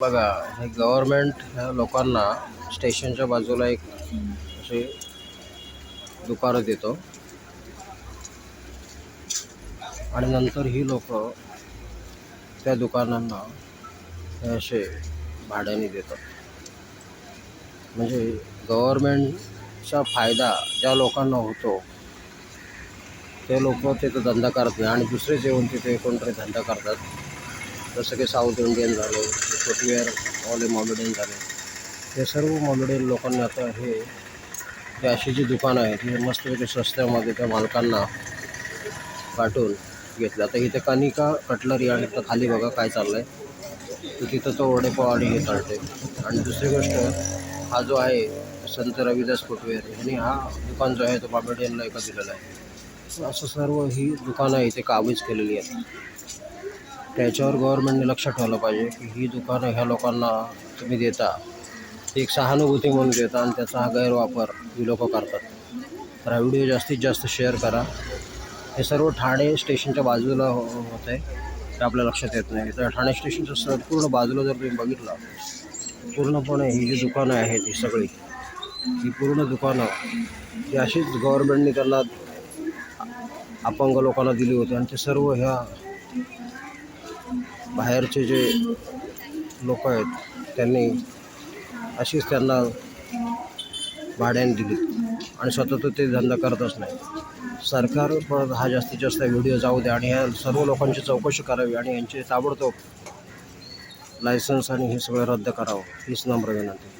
बघा हे गव्हर्मेंट ह्या लोकांना स्टेशनच्या बाजूला एक असे दुकानं देतो. आणि नंतर ही लोक त्या दुकानांना हे असे भाड्याने देतात. म्हणजे गव्हर्मेंटचा फायदा ज्या लोकांना होतो ते लोक तिथं धंदा करत नाही. आणि दुसरे जेवण तिथे कोणतरी धंदा करतात जसं की साऊथ इंडियन झाले फुटवेअरवाले मॉमेडियन झाले. हे सर्व मॉमेडियन लोकांनी आता हे जे अशी जी दुकानं आहेत हे मस्तपैकी स्वस्त्यामध्ये त्या मालकांना पाठवून घेतलं. आता इथे कनिका कटलरी आणि इथं खाली बघा काय चाललं आहे तर तिथं तो वडेपाव आणि हे चालते आणि दुसरी गोष्ट हा जो आहे संत रविदास फुटवेअर यांनी हा दुकान जो आहे तो मॉमेडियनला एका दिलेला आहे. असं सर्व ही दुकानं इथे काबीज केलेली आहेत. त्याच्यावर गव्हर्नमेंटने लक्ष ठेवलं पाहिजे की ही दुकानं ह्या लोकांना तुम्ही देता. ती एक सहानुभूती म्हणून देता आणि त्याचा हा गैरवापर ही लोकं करतात. तर हा व्हिडिओ जास्तीत जास्त शेअर करा. हे सर्व ठाणे स्टेशनच्या बाजूला हो होत आहे ते आपल्या लक्षात येत नाही. तर ठाणे स्टेशनच्या संपूर्ण बाजूला जर तुम्ही बघितलं पूर्णपणे ही जी दुकानं आहेत ही सगळी ही पूर्ण दुकानं ही अशीच गव्हर्नमेंटने त्यांना अपंग लोकांना दिली होती आणि ते सर्व ह्या बाहेरचे जे लोक आहेत त्यांनी अशीच त्यांना भाड्याने दिली. आणि स्वतः तर ते धंदा करतच नाही. सरकार पण हा जास्तीत जास्त व्हिडिओ जाऊ द्या आणि ह्या सर्व लोकांची चौकशी करावी आणि यांचे ताबडतोब लायसन्स आणि हे सगळं रद्द करावं हीच नम्र विनंती.